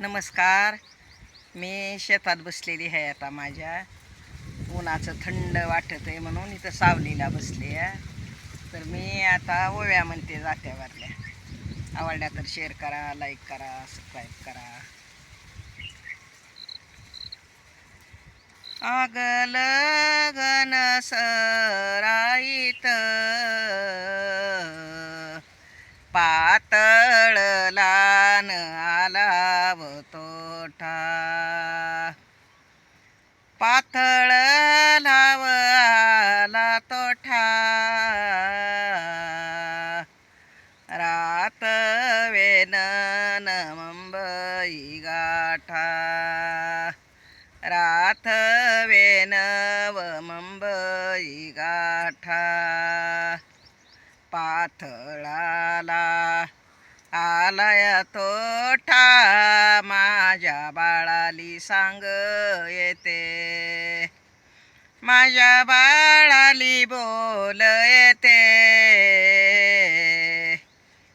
नमस्कार. मी शेतात बसलेली आहे आता माझ्या. उन्हाचं थंड वाटत आहे म्हणून इथं सावलीला बसली आहे तर मी आता ओव्या म्हणते जात्यावरल्या आवडल्या तर शेअर करा लाईक करा सबस्क्राईब करा. अगल गन सराईत. पातळला पाथळ लाव आला तोठा रात वेन मुंबई गाठा. रात वेनव मुंबई गाठा. पाथळाला आलाय तोठा माझ्या बाळाली सांग येते. माझ्या बाळाली बोल येते.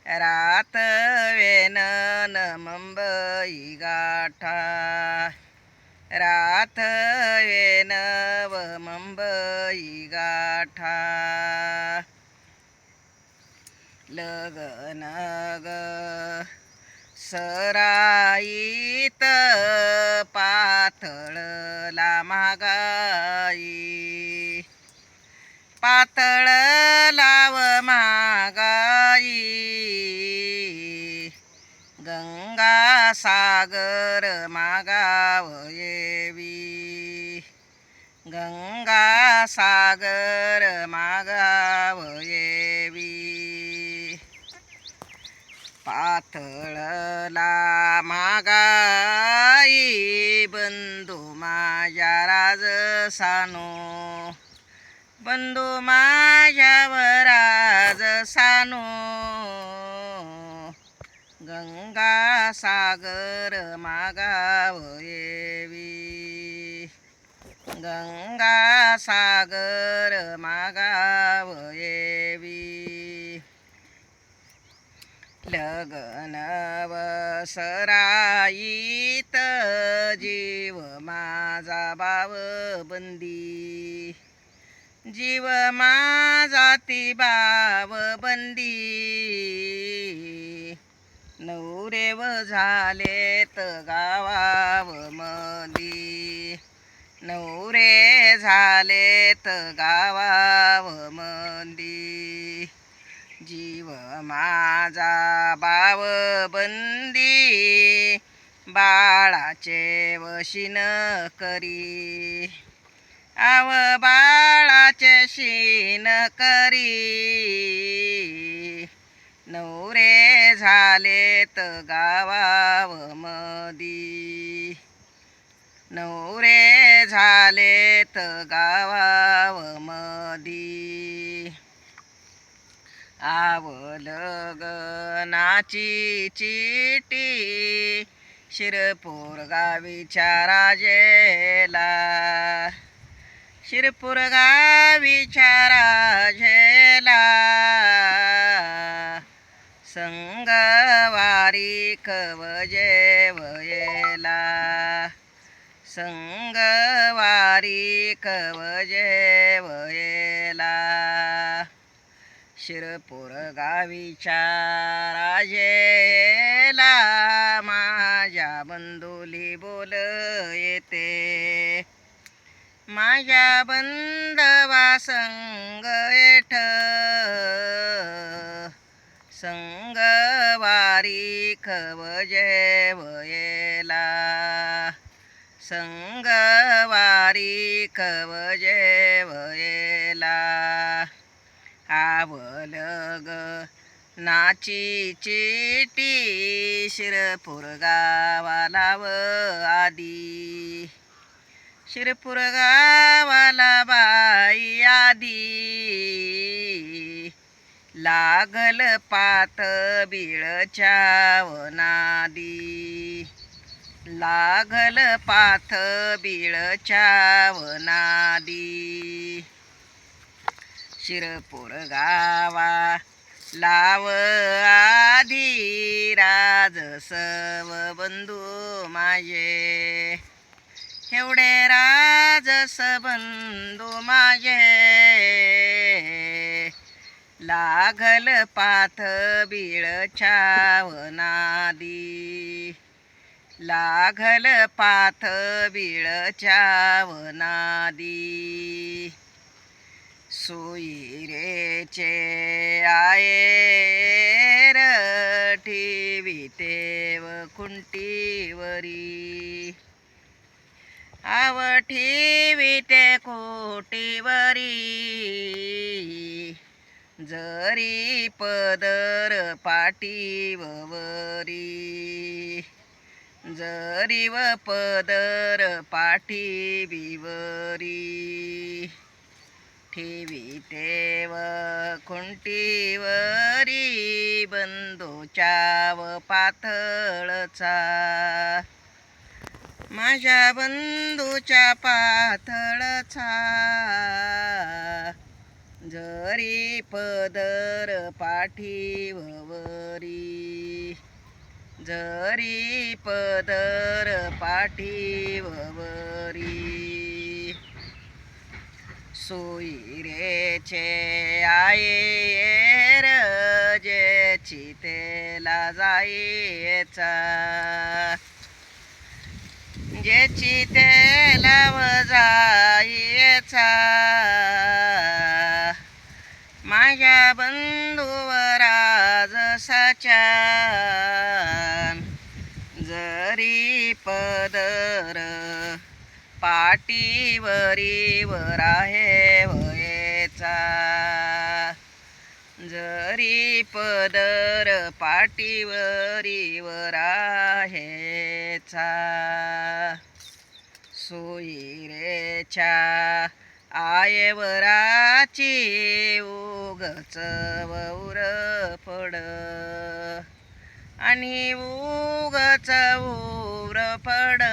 रात वेनन मुंबई गाठा. रात वेनव मुंबई गाठा. लगन ग सराईत पातळला महागाई. पातळ लाव महागाई. गंगा सागर मागाव येवी. गंगा सागर मागा पातळला मागाई बंधू माझ्या राज सानो बंधू माझ्यावर आज सानो गंगा सागर मागाव येवी. गंगा सागर मागाव येवी. लगन सराईत जीव माझा बाव बंदी. जीव माझा ती बाव बंदी. नवरेव झालेत गावाव मदी नवरे झालेत गावाव मंदी माझा बाव बंदी बाळाचे वशीन करी. आव बाळाचे शीन करी. नवरे झालेत गावाव मदी नवरे झालेत गावाव मदी आवल गनाची चिटी. शिरपूर गावीच्या राजेला. शिरपूर गावीच्या राजेला. संगवारी कवजेवयेला संगवारी कवजेवयेला शिरपूर गावीच्या राजेला माझ्या बंधुली बोल येते. माझ्या बंधवा संग येठ संगवारी कवजेवयेला संगवारी खवजे लग. नाची चिटी शिरपूर गावाला व आदी शिरपूर गावाला बाई आदी लागल पात बिळच्या वनादी. लागल पाथ बिळच्या वनादी. शिरपूर गावा लाव आधी राज सव बंधू माझे एवढे राज बंधू माझे लागल पाथ बिळ छावनादी लागल पाथ बिळ छावनादी सोयीरेचे आयर ठेवितेव खुंटीवरी. आव ठेविते कोटीवरी जरी पदर पाठीवरी. जरी व पदर पाठीविवरी. ठेवितेव खुंटीवरी बंधूच्या व पातळचा माझ्या बंधूच्या पातळचा जरी पदर पाठीवरी जरी पदर पाठीवरी सोयीरेचे आयर जे चितेला जायचा जे चितेला जा माझ्या बंधुवरा जसाच्या जरी पदर पाठीवरीवर आहे वयेचा. जरी पदर पाठीवरीवर आहेचा सोयीरेच्या आयवराची उगच वौर पड आणि उगच उर पड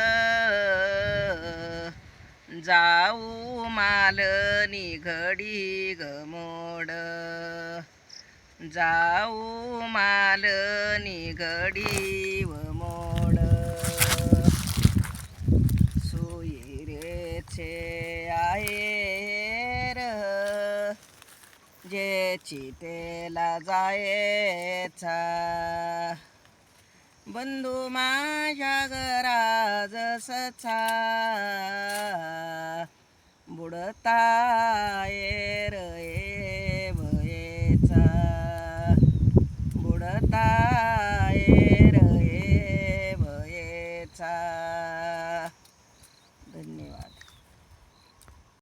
जाऊ माल निघडी गमोड जाऊ माल निघडी व मोड. सोयीरेचे आहे जे चितेला जायचा. बंधू माझ्या घरा जसचा बुडता ये रे भयेचा